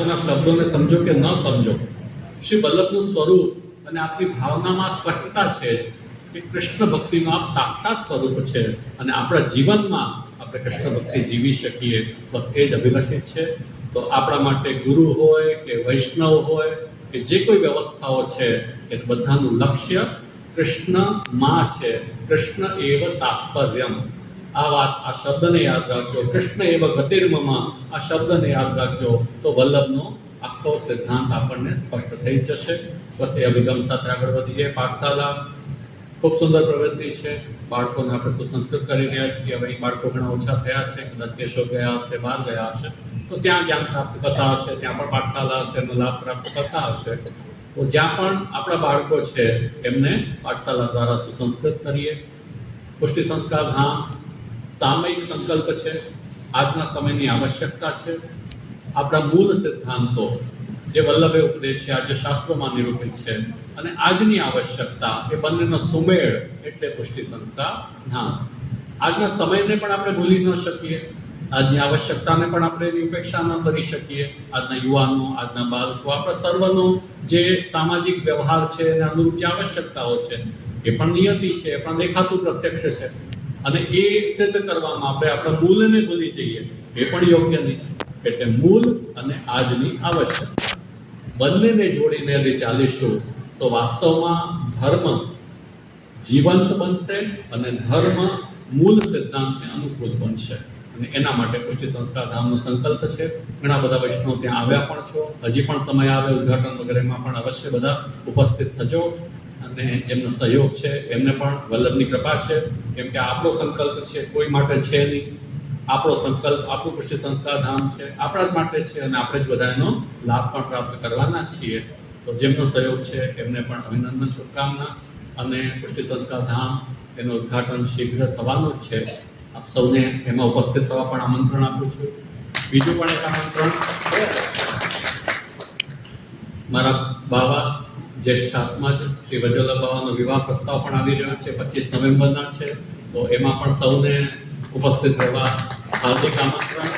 શબ્દોને સમજો કે ન સમજો. શ્રી વલ્લભનું સ્વરૂપ અને આપની ભાવનામાં સ્પષ્ટતા છે કે કૃષ્ણ ભક્તિનું આપ સાક્ષાત સ્વરૂપ છે અને આપણા જીવનમાં આપણે કૃષ્ણ ભક્તિ જીવી શકીએ. બસ એ જ અભિલષિત છે. તો આપણા માટે ગુરુ હોય કે વૈષ્ણવ હોય કે જે કોઈ વ્યવસ્થાઓ છે, એ બધાનું લક્ષ્ય કૃષ્ણમાં છે. કૃષ્ણ એવ તાત્પર્યમ. આ વાત આ શબ્દને યાદ રાખજો. કૃષ્ણ એવ ગતિર્મમાં આ શબ્દને યાદ રાખજો. તો વલ્લભનો આખો સિદ્ધાંત આપણને સ્પષ્ટ થઈ જશે. બસ એ અભિગમ સાથે આગળ વધીએ. પાઠશાલા ખૂબ સુંદર પ્રવૃત્તિ છે. બાળકોને આપણે સુસંસ્કૃત કરી રહ્યા છીએ. હવે બાળકો ઘણા ઓછા થયા છે. કદાચ કેશો ગયા હશે, બહાર ગયા હશે. તો ત્યાં જ્ઞાન પ્રાપ્ત કરતા હશે. ત્યાં પણ પાઠશાલા હશે, એનો લાભ પ્રાપ્ત કરતા હશે. તો જ્યાં પણ આપણા બાળકો છે, એમને પાઠશાલા દ્વારા સુસંસ્કૃત કરીએ. પુષ્ટિ સંસ્કાર ધામ સામયિક સંકલ્પ છે. આજના સમયની આવશ્યકતા છે. આપણા મૂળ સિદ્ધાંતો જે વલ્લભે ઉપદેશ્યા જે શાસ્ત્રોમાં નિરૂપિત છે અને આજની આવશ્યકતા એ બંનેનો સુમેળ એટલે પુષ્ટિ સંસ્થા ના. આજના સમયને પણ આપણે ભૂલી ન શકીએ. આજની આવશ્યકતાને પણ આપણે એની ઉપેક્ષા ન કરી શકીએ. આજના યુવાનો, આજના બાળકો, આપણા સર્વનો જે સામાજિક વ્યવહાર છે, એને અનુરૂપ જે આવશ્યકતાઓ છે, એ પણ નિયતિ છે, એ પણ દેખાતું પ્રત્યક્ષ છે. અને એ સિદ્ધ કરવામાં આપણે આપણા મૂલને ભૂલી જઈએ. એ પણ યોગ્ય નહીં, એટલે મૂળ અને આજની આવશ્યકતા. બંનેને જોડીને અને ચાલીશું તો વાસ્તવમાં ધર્મ જીવંત બનશે અને ધર્મ મૂળ સિદ્ધાંતને અનુકૂળ બનશે. અને એના માટે પુષ્ટિ સંસ્કાર ધામનો સંકલ્પ છે. ઘણા બધા વૈષ્ણવ ત્યાં આવ્યા પણ છો. હજી પણ સમય આવે, ઉદ્ઘાટન વગેરેમાં પણ અવશ્ય બધા ઉપસ્થિત થજો. અને જેમનો સહયોગ છે, એમને પણ વલ્લભની કૃપા છે, કેમ કે આપણો સંકલ્પ છે, કોઈ માટે છે નહીં. આપણો સંકલ્પ, આપણું કૃષિ સંસ્કાર ધામ છે, આપણા જ માટે છે અને આપણે જ બધા એનો લાભ પણ પ્રાપ્ત કરવાના છીએ. તો જેમનો સહયોગ છે, એમને પણ અભિનંદન, શુભકામના અને પુષ્ટિ સંસ્કાર ધામ એનું ઉદ્ઘાટન શીઘ્ર થવાનું જ છે. આપ સૌને એમાં ઉપસ્થિત થવા પણ આમંત્રણ આપું છું. બીજું પણ એક આમંત્રણ. મારા બાવા જ્યેષ્ઠ જ શ્રી વજોલા બાવાનો વિવાહ પ્રસ્તાવ પણ આવી રહ્યો છે, પચીસ નવેમ્બરના છે. તો એમાં પણ સૌને ઉપસ્થિત રહેવા હાર્દિક આમંત્રણ.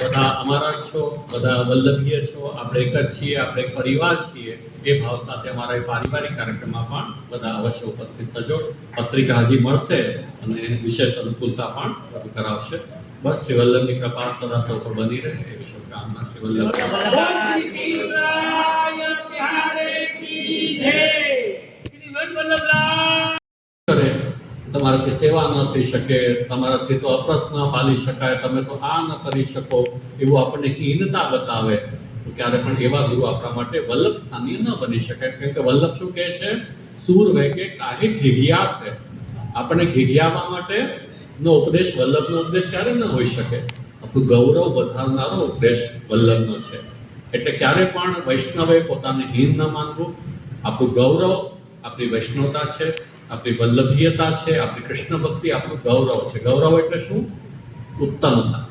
બધા અમારા છો, બધા વલ્લભીય છો, આપણે એક જ છીએ, આપણે પરિવાર છીએ. એ ભાવ સાથે અમારા પારિવારિક કાર્યક્રમમાં પણ બધા અવશ્ય ઉપસ્થિત થજો. પત્રિકા હજી મળશે અને વિશેષ અનુકૂળતા પણ કરાવશે. બસ શ્રી વલ્લભની કૃપા સદા સૌ પર બની રહે એવી શુભકામના શ્રી તમારાથી સેવા ન થઈ શકે, તમારાથી તો અપરસ ન પાલી શકાય, તમે તો આ ન કરી શકો એવું આપણને હીનતા બતાવે. ક્યારે પણ એવા ગુરુ આપણા માટે વલ્લભ સ્થાનીય ન બની શકે. કેમ કે વલ્લભ શું કહે છે? સૂર વે કે કાહે ઘીઘિયા આપણને ઘીઘિયાવા માટે નો ઉપદેશ, વલ્લભનો ઉપદેશ ક્યારે ન હોઈ શકે? આપણું ગૌરવ વધારનારો ઉપદેશ વલ્લભનો છે. એટલે ક્યારે પણ વૈષ્ણવે પોતાને હીન ન માનવું, આપણું ગૌરવ આપણી વૈષ્ણવતા છે. આપણી વલ્લભીયતા છે, આપણી કૃષ્ણ ભક્તિ, આપણું ગૌરવ છે. ગૌરવ એટલે શું? ઉત્તમતા.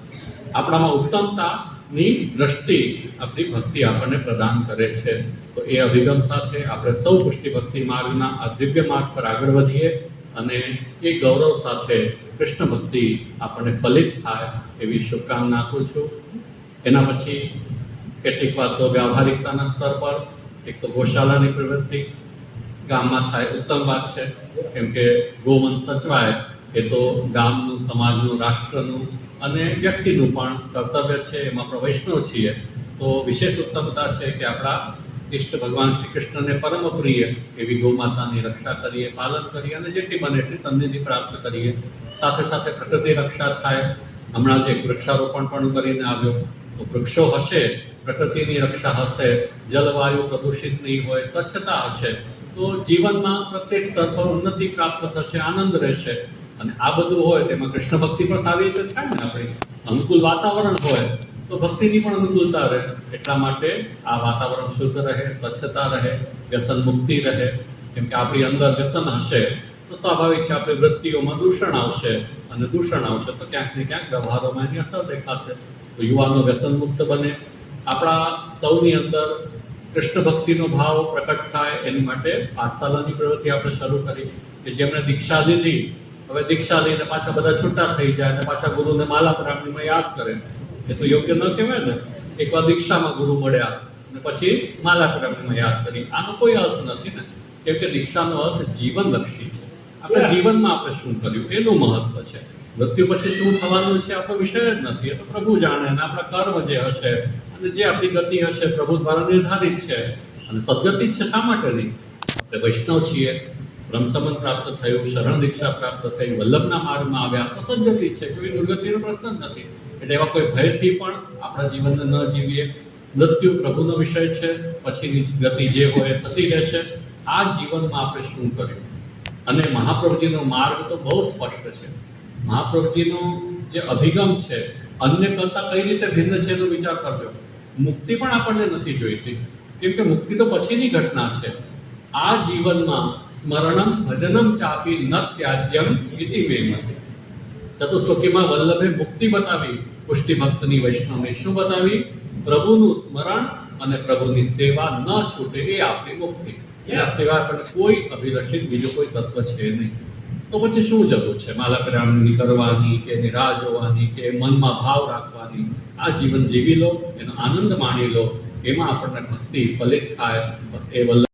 આપણામાં ઉત્તમતાની દ્રષ્ટિ આપણી ભક્તિ આપણને પ્રદાન કરે છે. તો એ અભિગમ સાથે આપણે સૌ પુષ્ટિ ભક્તિ માર્ગના આ દિવ્ય માર્ગ પર આગળ વધીએ અને એ ગૌરવ સાથે કૃષ્ણ ભક્તિ આપણને ફલિત થાય એવી શુભકામના આપું છું. એના પછી કેટલીક વાતો વ્યવહારિકતાના સ્તર પર, એક તો ગૌશાલાની પ્રવૃત્તિ ગામમાં થાય, ઉત્તમ વાત છે. કેમ કે ગોવન સચવાય એ તો ગામનું, સમાજનું, રાષ્ટ્રનું અને વ્યક્તિનું પણ કર્તવ્ય છે. એમાં આપણે વૈષ્ણવ છીએ. તો વિશેષ ઉત્તમતા છે કે આપણા ઇષ્ટ ભગવાન શ્રી કૃષ્ણને પરમ પ્રિય એવી ગૌમાતાની રક્ષા કરીએ, પાલન કરીએ અને જેટલી બને એટલી સમૃદ્ધિ પ્રાપ્ત કરીએ. સાથે સાથે પ્રકૃતિ રક્ષા થાય. હમણાં જ એક વૃક્ષારોપણ પણ કરીને આવ્યો. તો વૃક્ષો હશે, પ્રકૃતિની રક્ષા હશે, જલવાયુ પ્રદૂષિત નહીં હોય, સ્વચ્છતા હશે. તો જીવનમાં પ્રત્યેક સ્તર પર ઉન્નતિ પ્રાપ્ત થશે, આનંદ રહેશે. અને આ બધું હોય તેમાં કૃષ્ણ ભક્તિ પણ સારી રીતે થાય ને આપણી. અનુકૂળ વાતાવરણ હોય તો ભક્તિની પણ અનુકૂળતા રહે. એટલા માટે આ વાતાવરણ શુદ્ધ રહે, સ્વચ્છતા રહે, વ્યસન મુક્તિ રહે. કેમ કે આપણી અંદર વ્યસન હશે, તો સ્વાભાવિક છે આપણી વૃત્તિઓમાં દૂષણ આવશે. અને દૂષણ આવશે તો ક્યાંક ને ક્યાંક વ્યવહારોમાં એની અસર દેખાશે. તો યુવાનો વ્યસન મુક્ત બને. આપણા સૌની અંદર કૃષ્ણ ભક્તિનો ભાવ પ્રકટ થાય એની માટે પાઠશાલાની પ્રવૃત્તિ આપણે શરૂ કરી કે જેમણે દીક્ષા લીધી હવે દીક્ષા લઈને પાછા બધા છૂટા થઈ જાય અને પાછા ગુરુને માલા પ્રાપ્તિમાં યાદ કરે. એ તો યોગ્ય ન કહેવાય ને. એકવાર દીક્ષામાં ગુરુ મળ્યા અને પછી માલાક્રમમાં યાદ કરી. આનો કોઈ અર્થ નથી ને. કેમ કે દીક્ષાનો અર્થ જીવનલક્ષી છે. આપણે જીવનમાં આપણે શું કર્યું? એનું મહત્વ છે. મૃત્યુ પછી શું થવાનું છે આપણો વિષય જ નથી. તો પ્રભુ જાણે અને આપણા કર્મ જે હશે, અને જે આપણી ગતિ હશે, પ્રભુ દ્વારા નિર્ધારિત છે. અને સદગતિ જ છે શા માટેની આપણે વૈષ્ણવ છીએ, બ્રહ્મસંબંધ પ્રાપ્ત થયું, શરણ દીક્ષા પ્રાપ્ત થઈ, વલ્લભના માર્ગમાં આવ્યા, તો સદગતિ છે. કોઈ દુર્ગતિનો પ્રશ્ન જ નથી. એટલે એવા કોઈ ભયથી પણ આપણા જીવનને ન જીવીએ. મૃત્યુ પ્રભુનો વિષય છે, પછીની ગતિ જે હોય થતી રહેશે. આ જીવનમાં આપણે શું કર્યું? અને મહાપ્રભુજીનો માર્ગ તો બહુ સ્પષ્ટ છે. મહાપ્રભુજીનો જે અભિગમ છે, અન્ય કરતાં કઈ રીતે ભિન્ન છે એનો વિચાર કરજો. મુક્તિ પણ આપણને નથી જોઈતી. કેમ કે મુક્તિ તો પછીની ઘટના છે. આ જીવનમાં સ્મરણમ ભજનમ ચાપી ન ત્યાજ્યમ ઇતિ મેમતે વલ્લભે મુક્તિ બતાવી, પુષ્ટિ ભક્તની વૈષ્ણવે શું બતાવી? પ્રભુનું સ્મરણ અને પ્રભુની સેવા ન છૂટે એ આપણી મુક્તિ. એના સિવાય પણ કોઈ અભિલષિત બીજું કોઈ તત્વ છે નહીં. તો પછી શું જરૂર છે? માલાકરામની કરવાની કે એની રાહ જોવાની કે મનમાં ભાવ રાખવાની? આ જીવન જીવી લો, એનો આનંદ માણી લો. એમાં આપણને ભક્તિ, ફલિત થાય. બસ એ વલ્લભ